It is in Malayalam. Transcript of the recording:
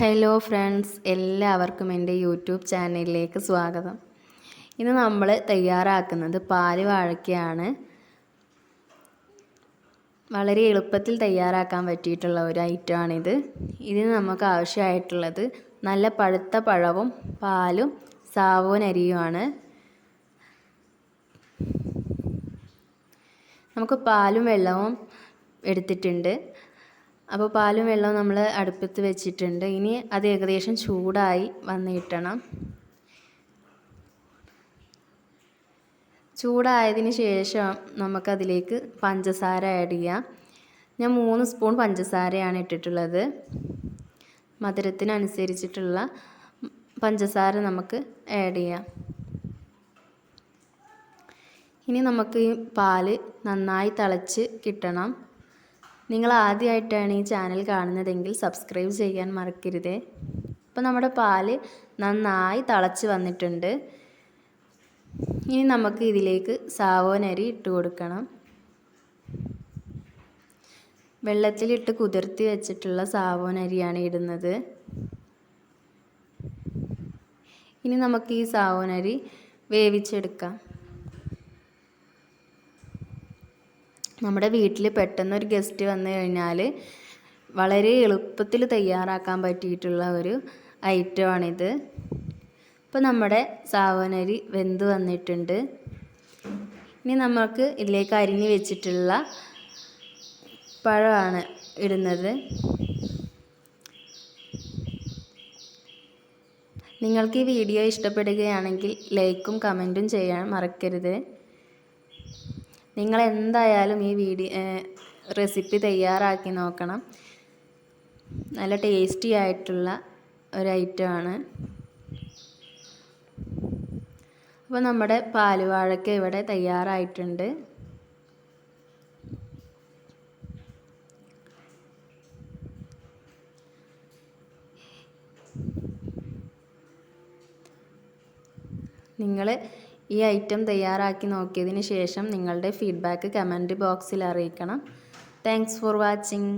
ഹലോ ഫ്രണ്ട്സ് എല്ലാവർക്കും എന്റെ യൂട്യൂബ് ചാനലിലേക്ക് സ്വാഗതം. ഇന്ന് നമ്മൾ തയ്യാറാക്കുന്നത് പാൽ വാഴയ്ക്കയാണ് വളരെ എളുപ്പത്തിൽ തയ്യാറാക്കാൻ പറ്റിയിട്ടുള്ള ഒരു ഐറ്റമാണിത്. ഇതിന് നമുക്ക് ആവശ്യമായിട്ടുള്ളത് നല്ല പഴുത്ത പഴവും പാലും സാവോൻ അരിയുമാണ്. നമുക്ക് പാലും വെള്ളവും എടുത്തിട്ടുണ്ട്. അപ്പോൾ പാലും വെള്ളവും നമ്മൾ അടുപ്പത്ത് വെച്ചിട്ടുണ്ട്. ഇനി അത് ഏകദേശം ചൂടായി വന്ന് കിട്ടണം. ചൂടായതിന് ശേഷം നമുക്കതിലേക്ക് പഞ്ചസാര ആഡ് ചെയ്യാം. ഞാൻ മൂന്ന് സ്പൂൺ പഞ്ചസാരയാണ് ഇട്ടിട്ടുള്ളത്. മധുരത്തിനനുസരിച്ചിട്ടുള്ള പഞ്ചസാര നമുക്ക് ആഡ് ചെയ്യാം. ഇനി നമുക്ക് ഈ പാൽ നന്നായി തിളച്ച് കിട്ടണം. നിങ്ങൾ ആദ്യമായിട്ടാണ് ഈ ചാനൽ കാണുന്നതെങ്കിൽ സബ്സ്ക്രൈബ് ചെയ്യാൻ മറക്കരുത്. അപ്പോൾ നമ്മുടെ പാൽ നന്നായി തിളച്ച് വന്നിട്ടുണ്ട്. ഇനി നമുക്ക് ഇതിലേക്ക് സാവോനരി ഇട്ട് കൊടുക്കണം. വെള്ളത്തിലിട്ട് കുതിർത്തി വെച്ചിട്ടുള്ള സാവോനരിയാണ് ഇടുന്നത്. ഇനി നമുക്ക് ഈ സാവോനരി വേവിച്ചെടുക്കാം. നമ്മുടെ വീട്ടിൽ പെട്ടെന്ന് ഒരു ഗസ്റ്റ് വന്നു കഴിഞ്ഞാൽ വളരെ എളുപ്പത്തിൽ തയ്യാറാക്കാൻ പറ്റിയിട്ടുള്ള ഒരു ഐറ്റമാണിത്. ഇപ്പോൾ നമ്മുടെ സാവനരി വെന്ത് വന്നിട്ടുണ്ട്. ഇനി നമുക്ക് ഇതിലേക്ക് അരിഞ്ഞ് വെച്ചിട്ടുള്ള പഴമാണ് ഇടുന്നത്. നിങ്ങൾക്ക് ഈ വീഡിയോ ഇഷ്ടപ്പെടുകയാണെങ്കിൽ ലൈക്കും കമന്റും ചെയ്യാൻ മറക്കരുത്. നിങ്ങൾ എന്തായാലും ഈ വീഡിയോ റെസിപ്പി തയ്യാറാക്കി നോക്കണം. നല്ല ടേസ്റ്റി ആയിട്ടുള്ള ഒരു ഐറ്റമാണ്. അപ്പോൾ നമ്മുടെ പാലുവാഴയ്ക്ക് ഇവിടെ തയ്യാറായിട്ടുണ്ട്. നിങ്ങൾ ഈ ഐറ്റം തയ്യാറാക്കി നോക്കിയതിന് ശേഷം നിങ്ങളുടെ ഫീഡ്ബാക്ക് കമന്റ് ബോക്സിൽ അറിയിക്കണം. Thanks for watching